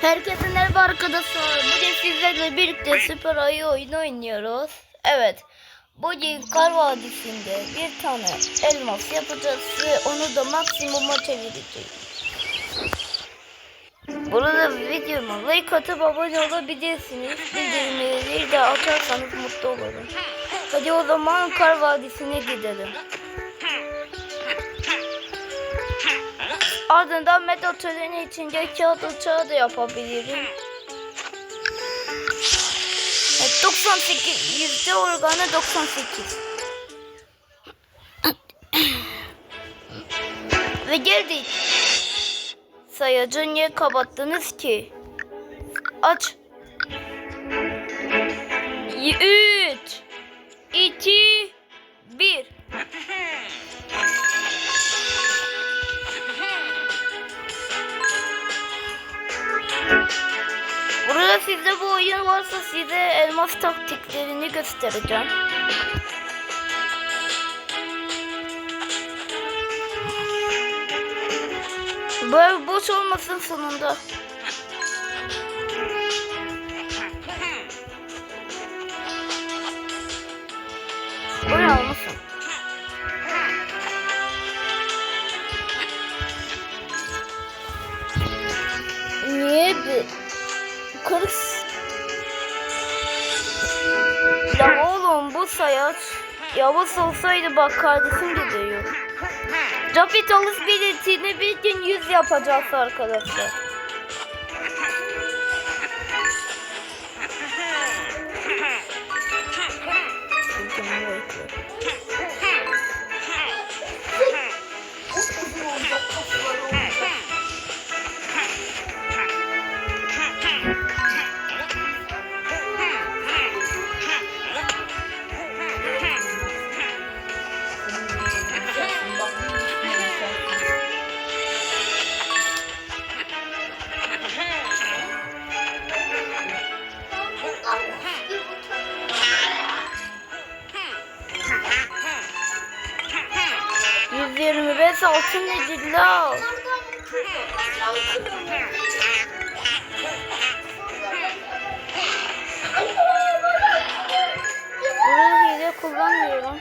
Herkese merhaba arkadaşlar. Bugün sizlerle birlikte Süper Ayı oyunu oynuyoruz. Evet. Bugün Kar Vadisi'nde bir tane elmas yapacağız ve onu da maksimuma çevireceğiz. Burada videoma like atıp abone olabilirsiniz. Bildirimleri de açarsanız mutlu olurum. Hadi o zaman Kar Vadisi'ne gidelim. Ardından metal töreni içinde kağıt uçağı da yapabilirim. Evet, 98 yüzde organı 98. Ve geldik. Sayacı niye kapattınız ki? Aç. 3 2 Burada sizde bu oyun varsa size elmas taktiklerini göstereceğim. Böyle boş olmasın sonunda. Yavaş olsaydı bak kardeşim gidiyor. Capitalist biletini bir gün yüz yapacağız arkadaşlar. Beş altın nedir la? Burada hile kullanmıyorum.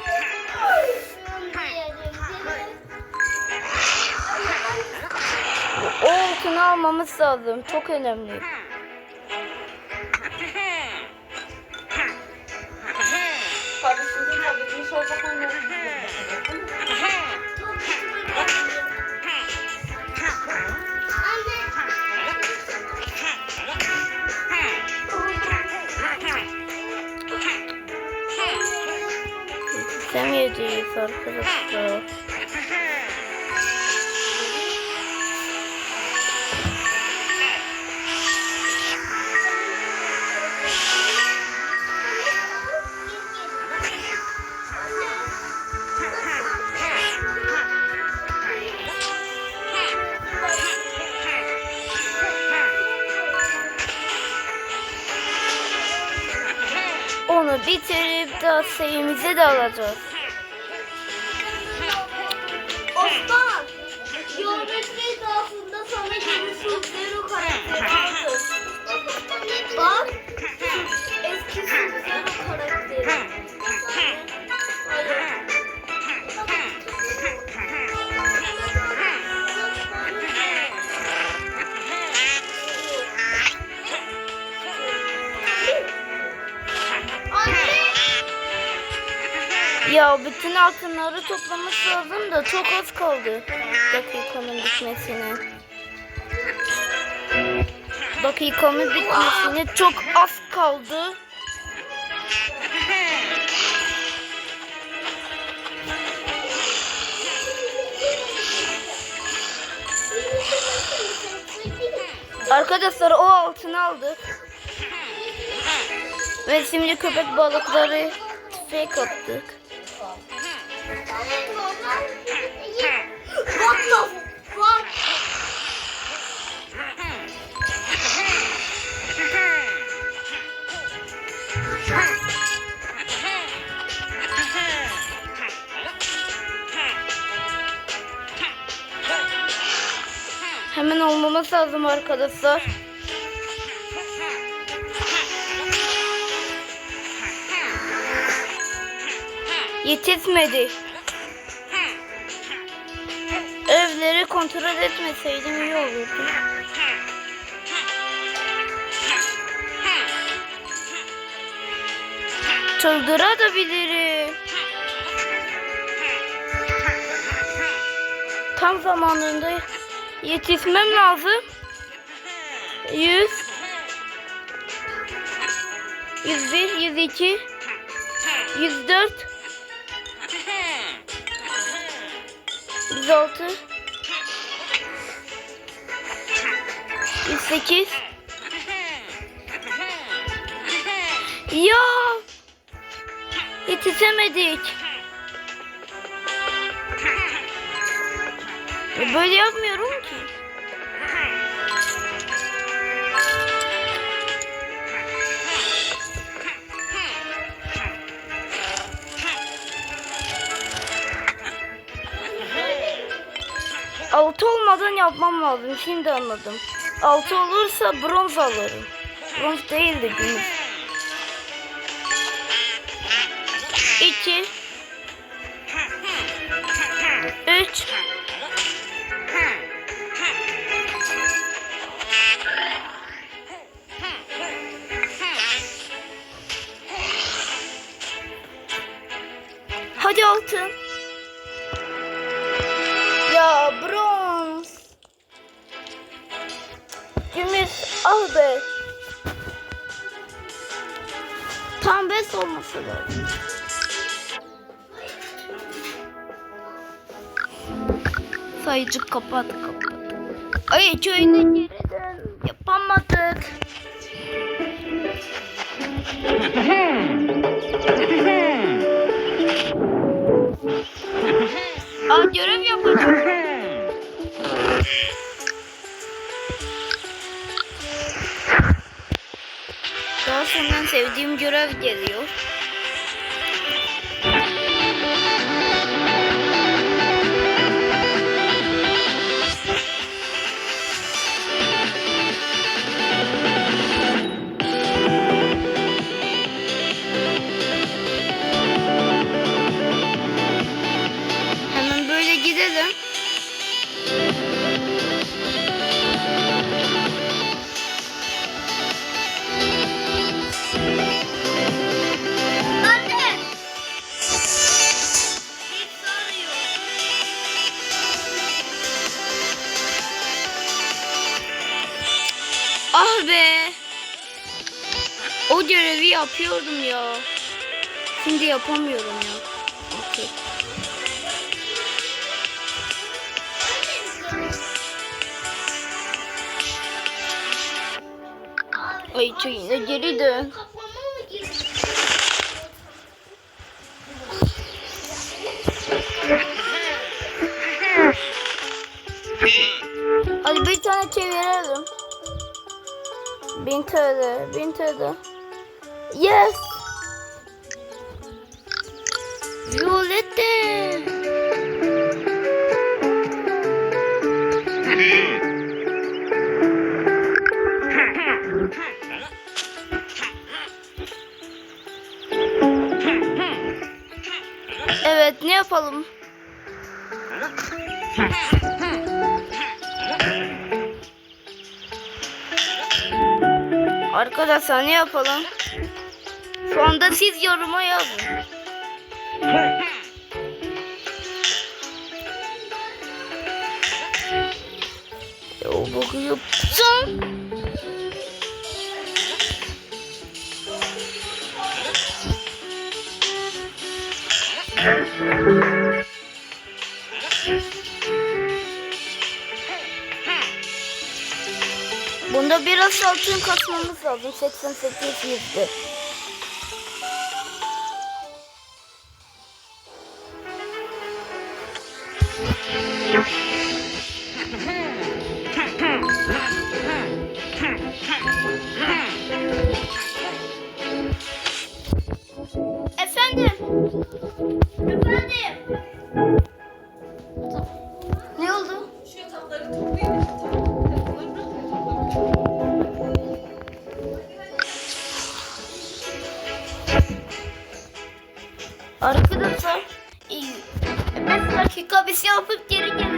O altını almamız lazım. Çok önemli. İstemeyeceğiz arkadaşlar. Onu bitirip de sayımızı da alacağız. Ya bütün altınları toplamış lazım da çok az kaldı. Dakikanın bitmesine. Dakikanın bitmesine çok az kaldı. Arkadaşlar o altını aldık. Ve şimdi köpek balıkları tüfek attık. Hemen olmaması lazım arkadaşlar. Yetişmedi. Evleri kontrol etmeseydim iyi olurdu. Çıldırabilirim. Tam zamanında yetişmem lazım. 100 101 102 104 106 108 Ya yetişemedik. Böyle yapmıyorum ki. Olmadan yapmam lazım. Şimdi anladım. Altı olursa bronz alırım. Bronz değildi gümüş. Gümüş al be. Tam beş olması lazım. Sayıcı kapat kapat. Ay köyüne geri dön. Yapamadık. Aa görev yapacağım. Sonra sevdiğim görev geliyor. Hemen böyle gidelim. Ah be. O görevi yapıyordum ya. Şimdi yapamıyorum ya. Okey. Ay yine geri dön. Hadi bir tane çevirelim. Bin TL, bin TL. Yes. Violette. Arkadaşlar ne yapalım? Şu anda siz yoruma yazın. Ya o boku yapacağım. Bunda biraz altın kasmamız lazım. 88 yüzde. Efendim. Efendim. 5 dakika bir şey yapıp geri geleceğim.